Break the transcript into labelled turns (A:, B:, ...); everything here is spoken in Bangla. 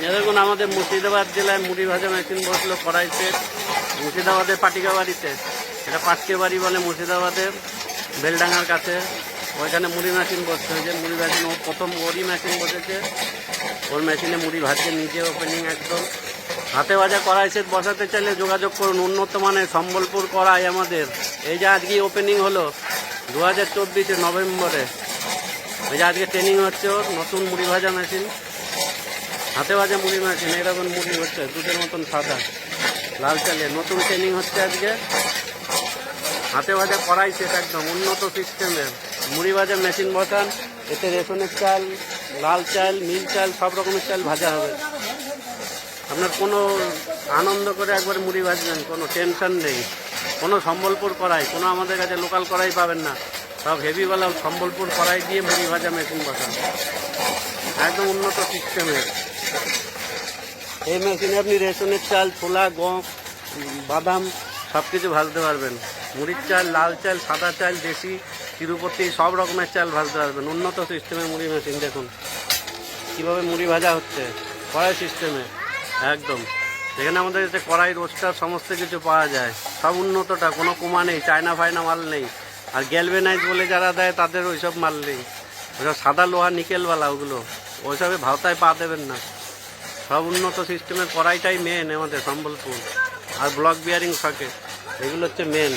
A: দেখুন, আমাদের মুর্শিদাবাদ জেলায় মুড়ি ভাজা মেশিন বসল কড়াই সেট মুর্শিদাবাদের পাটিকা বাড়িতে এটা পাটকে বাড়ি বলে মুর্শিদাবাদে বেলডাঙ্গার কাছে। ওইখানে মুড়ি মেশিন ওই যে মুড়ি মেশিন ও প্রথম ওরই মেশিন বসেছে। ওর মেশিনে মুড়ি ভাজছে নিজে ওপেনিং একদম। হাতে ভাজা কড়াই সেট বসাতে চাইলে যোগাযোগ করুন। উন্নত মানের সম্বলপুর কড়াই আমাদের। এই যে আজকে ওপেনিং হলো দু হাজার চব্বিশে নভেম্বরে। এই যে আজকে ট্রেনিং হচ্ছে ওর নতুন মুড়ি ভাজা মেশিন হাতে ভাজা মুড়ি মেশিন এরকম মুড়ি হচ্ছে, দুধের মতন সাদা। লাল চালে। নতুন ট্রেনিং হচ্ছে আজকে। হাতে ভাজা কড়াই সেট একদম, উন্নত সিস্টেমে মুড়ি ভাজা মেশিন বসান, এতে রেশনের চাল, লাল চাল নীল চাল, সব রকমের চাল ভাজা হবে। আপনার কোনো আনন্দ করে একবার মুড়ি ভাজবেন, কোনো টেনশন নেই। কোনো সম্বলপুর কড়াই, কোনো আমাদের কাছে লোকাল কড়াই পাবেন না। সব হেভিওয়ালা সম্বলপুর কড়াই দিয়ে মুড়ি ভাজা মেশিন বসান। একদম উন্নত সিস্টেমের এই মেশিনে আপনি রেশনের চাল, ছোলা, গম, বাদাম সব কিছু ভাজতে পারবেন। মুড়ির চাল, লাল চাল, সাদা চাল, দেশি, তিরুপতি, সব রকমের চাল ভাজতে পারবেন। উন্নত সিস্টেমের মুড়ি মেশিন, দেখুন। কীভাবে মুড়ি ভাজা হচ্ছে, কড়াই সিস্টেমে, একদম। এখানে আমাদের এতে কড়াই, রোস্টার, সমস্ত কিছু পাওয়া যায়। সব উন্নতটা, কোনো কুমা নেই, চায়না ফায়না মাল নেই। আর গ্যালভেনাইজ বলে যারা দেয়, তাদের ওইসব মাল নেই। ওইসব সাদা লোহা, নিকেলওয়ালা, ওগুলো। ওইসবে ভাওতায় পা দেবেন না। সব উন্নত সিস্টেমের করাইটাই মেন আমাদের সম্বলপুর। আর ব্লক বিয়ারিং থাকে এগুলো হচ্ছে মেন